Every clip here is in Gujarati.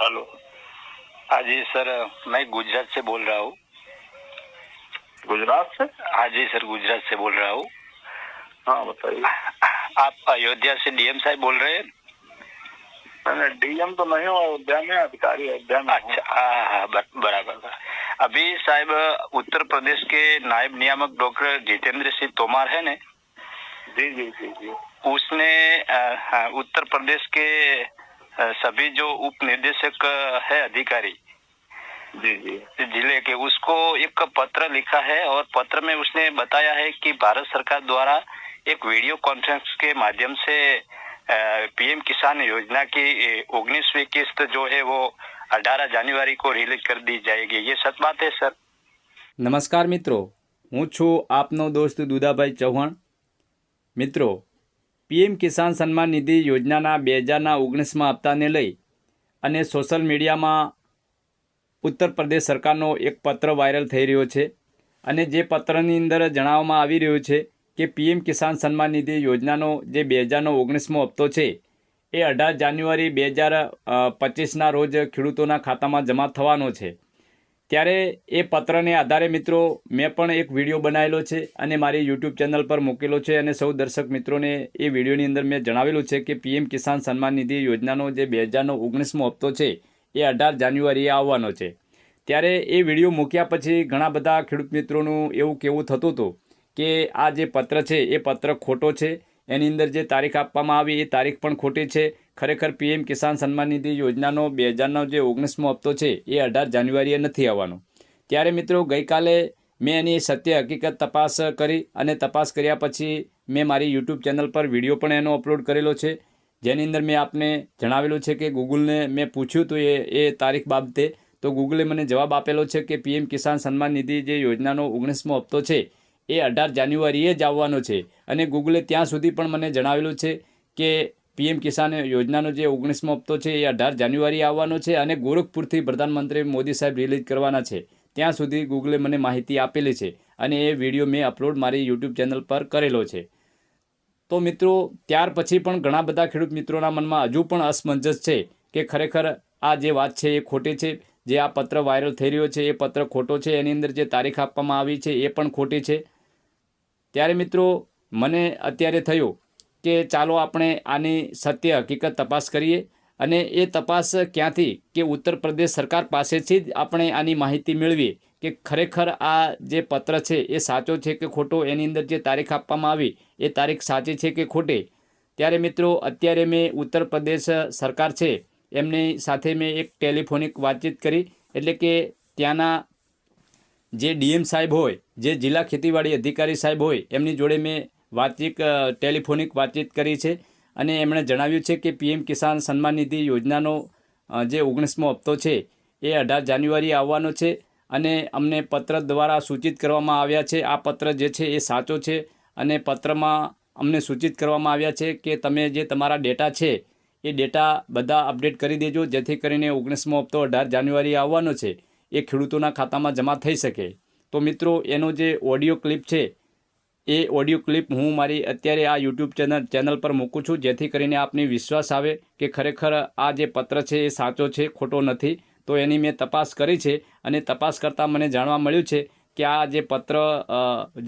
हेलो। हाँ जी सर मैं गुजरात से बोल रहा हूँ। गुजरात से? हाँ जी सर गुजरात से बोल रहा हूँ। हाँ बताइए। आप अयोध्या से डीएम साहब बोल रहे हैं? डीएम तो नहीं हूँ अयोध्या में अधिकारी अयोध्या में अच्छा हाँ हाँ बराबर। अभी साहब उत्तर प्रदेश के नायब नियामक डॉक्टर जितेंद्र सिंह तोमर है ने? जी जी जी जी। उसने अ, हाँ, उत्तर प्रदेश के सभी जो उप निदेशक है अधिकारी जी जी जिले के उसको एक पत्र लिखा है और पत्र में उसने बताया है कि भारत सरकार द्वारा एक वीडियो कॉन्फ्रेंस के माध्यम से पीएम किसान योजना की उन्नीसवीं किस्त जो है वो 18 जनवरी को रिलीज कर दी जाएगी ये सच बात है सर નમસ્કાર મિત્રો હું છું આપનો દોસ્ત દુદાભાઈ ચૌહાણ મિત્રો પીએમ કિસાન સન્માન નિધિ યોજનાના બે હજારના ઓગણીસમાં હપ્તાને લઈ અને સોશિયલ મીડિયામાં ઉત્તર પ્રદેશ સરકારનો એક પત્ર વાયરલ થઈ રહ્યો છે અને જે પત્રની અંદર જણાવવામાં આવી રહ્યું છે કે પીએમ કિસાન સન્માન નિધિ યોજનાનો જે બે હજારનો ઓગણીસમો હપ્તો છે, એ અઢાર જાન્યુઆરી બે હજાર પચીસના રોજ ખેડૂતોના ખાતામાં જમા થવાનો છે. ત્યારે એ પત્રને આધારે મિત્રો મેં પણ એક વીડિયો બનાવેલો છે અને મારી યુટ્યુબ ચેનલ પર મૂકેલો છે અને સૌ દર્શક મિત્રોને એ વિડીયોની અંદર મેં જણાવેલું છે કે પીએમ કિસાન સન્માન નિધિ યોજનાનો જે બે હજારનો ઓગણીસમો હપ્તો છે એ અઢાર જાન્યુઆરીએ આવવાનો છે. ત્યારે એ વીડિયો મૂક્યા પછી ઘણા બધા ખેડૂત મિત્રોનું એવું કહેવું થતું હતું કે આ જે પત્ર છે એ પત્ર ખોટો છે. એની અંદર જે તારીખ આપવામાં આવી એ તારીખ પણ ખોટી છે. ખરેખર પીએમ કિસાન સન્માન નિધિ યોજનાનો બે હજારનો જે ઓગણીસમો હપ્તો છે, એ અઢાર જાન્યુઆરીએ નથી આવવાનો. ત્યારે મિત્રો ગઈકાલે મેં એની સત્ય હકીકત તપાસ કરી અને તપાસ કર્યા પછી મેં મારી યુટ્યુબ ચેનલ પર વીડિયો પણ એનો અપલોડ કરેલો છે. જેની અંદર મેં આપને જણાવેલું છે કે ગૂગલને મેં પૂછ્યું તો એ એ તારીખ બાબતે તો ગૂગલે મને જવાબ આપેલો છે કે પીએમ કિસાન સન્માન નિધિ જે યોજનાનો ઓગણીસમો હપ્તો છે, એ અઢાર જાન્યુઆરીએ જ આવવાનો છે. અને ગૂગલે ત્યાં સુધી પણ મને જણાવેલું છે કે પીએમ કિસાન યોજનાનો જે ઓગણીસમો હપ્તો છે એ અઢાર જાન્યુઆરી આવવાનો છે અને ગોરખપુરથી પ્રધાનમંત્રી મોદી સાહેબ રિલીઝ કરવાના છે. ત્યાં સુધી ગૂગલે મને માહિતી આપેલી છે અને એ વીડિયો મેં અપલોડ મારી યુટ્યુબ ચેનલ પર કરેલો છે. તો મિત્રો, ત્યાર પછી પણ ઘણા બધા ખેડૂત મિત્રોના મનમાં હજુ પણ અસમંજસ છે કે ખરેખર આ જે વાત છે એ ખોટી છે. જે આ પત્ર વાયરલ થઈ રહ્યો છે એ પત્ર ખોટો છે, એની અંદર જે તારીખ આપવામાં આવી છે એ પણ ખોટી છે. ત્યારે મિત્રો, મને અત્યારે થયું કે ચાલો આપણે આની સત્ય હકીકત તપાસ કરીએ અને એ તપાસ ક્યાંથી કે ઉત્તર પ્રદેશ સરકાર પાસેથી જ આપણે આની માહિતી મેળવીએ કે ખરેખર આ જે પત્ર છે એ સાચો છે કે ખોટો? એની અંદર જે તારીખ આપવામાં આવી એ તારીખ સાચી છે કે ખોટી? ત્યારે મિત્રો, અત્યારે મેં ઉત્તર પ્રદેશ સરકાર છે એમની સાથે મેં એક ટેલિફોનિક વાતચીત કરી. એટલે કે ત્યાંના જે ડીએમ સાહેબ હોય, જે જિલ્લા ખેતીવાડી અધિકારી સાહેબ હોય, એમની જોડે મેં વાતચીત ટેલિફોનિક વાતચીત કરી છે અને એમણે જણાવ્યું છે કે પીએમ કિસાન સન્માન નિધિ યોજનાનો જે ઓગણીસમો હપ્તો છે એ અઢાર જાન્યુઆરી આવવાનો છે અને અમને પત્ર દ્વારા સૂચિત કરવામાં આવ્યા છે. આ પત્ર જે છે એ સાચો છે અને પત્રમાં અમને સૂચિત કરવામાં આવ્યા છે કે તમે જે તમારા ડેટા છે એ ડેટા બધા અપડેટ કરી દેજો, જેથી કરીને ઓગણીસમો હપ્તો અઢાર જાન્યુઆરી આવવાનો છે એ ખેડૂતોના ખાતામાં જમા થઈ શકે. તો મિત્રો, એનો જે ઓડિયો ક્લિપ છે એ ઓડિયો ક્લિપ હું મારી અત્યારે આ યુટ્યુબ ચેનલ ચેનલ પર મૂકું છું, જેથી કરીને આપને વિશ્વાસ આવે કે ખરેખર આ જે પત્ર છે એ સાચો છે, ખોટો નથી. તો એની મેં તપાસ કરી છે અને તપાસ કરતાં મને જાણવા મળ્યું છે કે આ જે પત્ર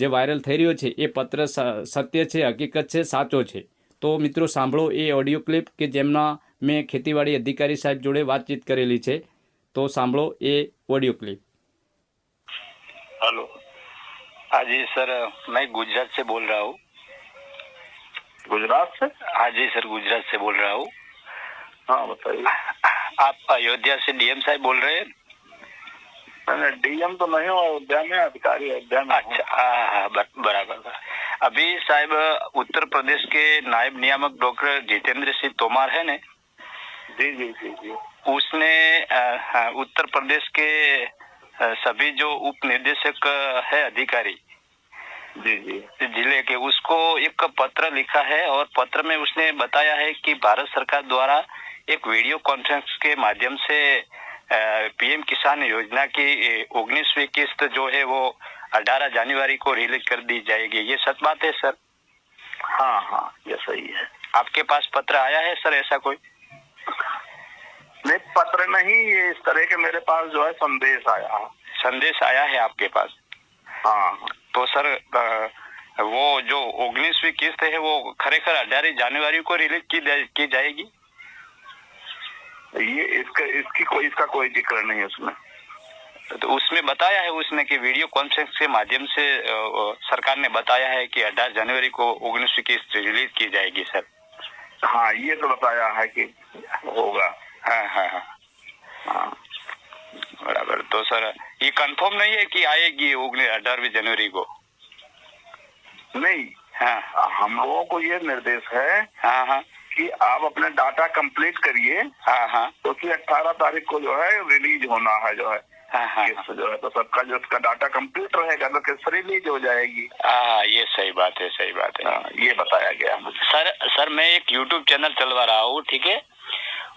જે વાયરલ થઈ રહ્યો છે, એ પત્ર સત્ય છે, હકીકત છે, સાચો છે. તો મિત્રો, સાંભળો એ ઓડિયો ક્લિપ કે જેમના મેં ખેતીવાડી અધિકારી સાહેબ જોડે વાતચીત કરેલી છે. તો સાંભળો એ ઓડિયો ક્લિપ. हेलो हाँ जी सर मैं गुजरात से बोल रहा हूँ। गुजरात से? हाँ जी सर गुजरात से बोल रहा हूँ। हाँ बताइए। आप अयोध्या से डीएम साहब बोल रहे हैं? डीएम तो नहीं हूँ अयोध्या में अधिकारी अयोध्या में अच्छा हाँ हाँ बराबर। अभी साहब उत्तर प्रदेश के नायब नियामक डॉक्टर जितेंद्र सिंह तोमर है ने? जी जी जी जी। उसने अ, हाँ, उत्तर प्रदेश के सभी जो उप निदेशक है अधिकारी जी जी। ज़िले के उसको एक पत्र लिखा है और पत्र में उसने बताया है कि भारत सरकार द्वारा एक वीडियो कॉन्फ्रेंस के माध्यम से पीएम किसान योजना की उन्नीसवीं किस्त जो है वो 18 जनवरी को रिलीज़ कर दी जाएगी। ये सच बात है सर? हाँ हाँ ये सही है। आपके पास पत्र आया है सर ऐसा कोई? पत्र नहीं ये इस तरह के मेरे पास जो है संदेश आया संदेश आया है आपके पास? हाँ। तो सर वो जो ओगनीसवीं किस्त है वो खरेखर अठारह जनवरी को रिलीज़ की की जाएगी? ये इसका इसकी कोई इसका कोई ज़िक्र नहीं है उसमें। तो उसमें बताया है उसने कि वीडियो कॉन्फ्रेंस के माध्यम से सरकार ने बताया है कि अठारह जनवरी को उन्नीसवीं किस्त रिलीज़ की जाएगी सर। हाँ ये तो बताया है कि होगा। हाँ हाँ हाँ। हाँ। बराबर। तो सर ये कंफर्म नहीं है कि आएगी अठारहवीं जनवरी को? नहीं। हाँ। हम लोगों को ये निर्देश है हाँ हाँ। कि आप अपने डाटा कंप्लीट करिए। हाँ हाँ। क्योंकि तो अट्ठारह तारीख को जो है रिलीज़ होना है जो है। हाँ हाँ किस्त जो है तो सबका जो उसका डाटा कंप्लीट रहेगा तो किस्त रिलीज़ हो जाएगी। हाँ ये सही बात है सही बात है। हाँ, ये बताया गया। मुझे सर सर मैं एक यूट्यूब चैनल चलवा रहा हूँ ठीक है?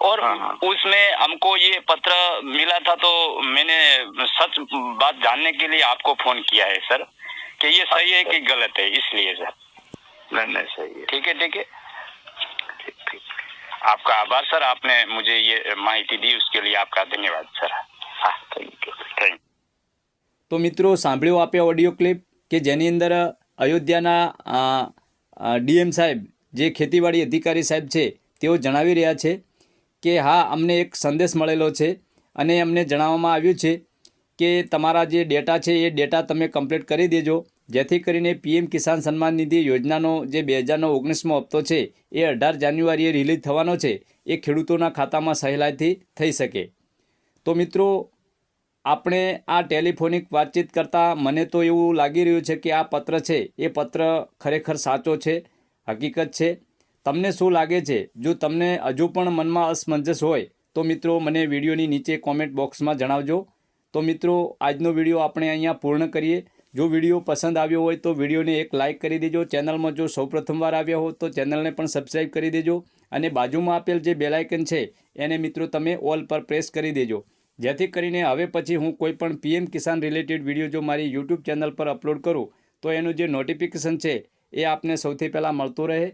और हाँ, हाँ। उसमें हमको ये पत्र मिला था तो मैंने सच बात जानने के लिए आपको फोन किया है सर कि ये सही है कि गलत है इसलिए सर नहीं नहीं सही है ठीक है ठीक है ठीक ठीक आपका आभार सर आपने मुझे ये माहिती दी उसके लिए आपका धन्यवाद सर हाँ थैंक यू थैंक તો મિત્રો સાંભળ્યો આપે ઓડિયો ક્લિપ કે જેની અંદર અયોધ્યાના ડીએમ સાહેબ જે ખેતીવાડી અધિકારી સાહેબ છે તેઓ જણાવી રહ્યા છે કે હા, અમને એક સંદેશ મળેલો છે અને અમને જણાવવામાં આવ્યું છે કે તમારા જે ડેટા છે, એ ડેટા તમે કમ્પ્લીટ કરી દેજો. જેથી કરીને પીએમ કિસાન સન્માન નિધિ યોજનાનો જે બે હજારનો ઓગણીસમો હપ્તો છે, એ અઢાર જાન્યુઆરીએ રિલીઝ થવાનો છે. એ ખેડૂતોના ખાતામાં સહેલાઈથી થઈ શકે. તો મિત્રો, આપણે આ ટેલિફોનિક વાતચીત કરતાં મને તો એવું લાગી રહ્યું છે કે આ પત્ર છે, એ પત્ર ખરેખર સાચો છે, હકીકત છે. તમને શું લાગે છે? જો તમને હજુ પણ મનમાં અસમંજસ હોય, તો મિત્રો મને વિડીયોની નીચે કોમેન્ટ બોક્સમાં જણાવજો. તો મિત્રો, આજનો વીડિયો આપણે અહીંયા પૂર્ણ કરીએ. જો વીડિયો પસંદ આવ્યો હોય, તો વિડીયોને એક લાઇક કરી દેજો. ચેનલમાં જો સૌપ્રથમવાર આવ્યા હો, તો ચેનલને પણ સબસ્ક્રાઈબ કરી દેજો. અને બાજુમાં આપેલ જે બેલાઇકન છે, એને મિત્રો તમે ઓલ પર પ્રેસ કરી દેજો. જેથી કરીને હવે પછી હું કોઈ પણ પીએમ કિસાન રિલેટેડ વીડિયો જો મારી યુટ્યુબ ચેનલ પર અપલોડ કરું, તો એનું જે નોટિફિકેશન છે, એ આપને સૌથી પહેલાં મળતું રહે.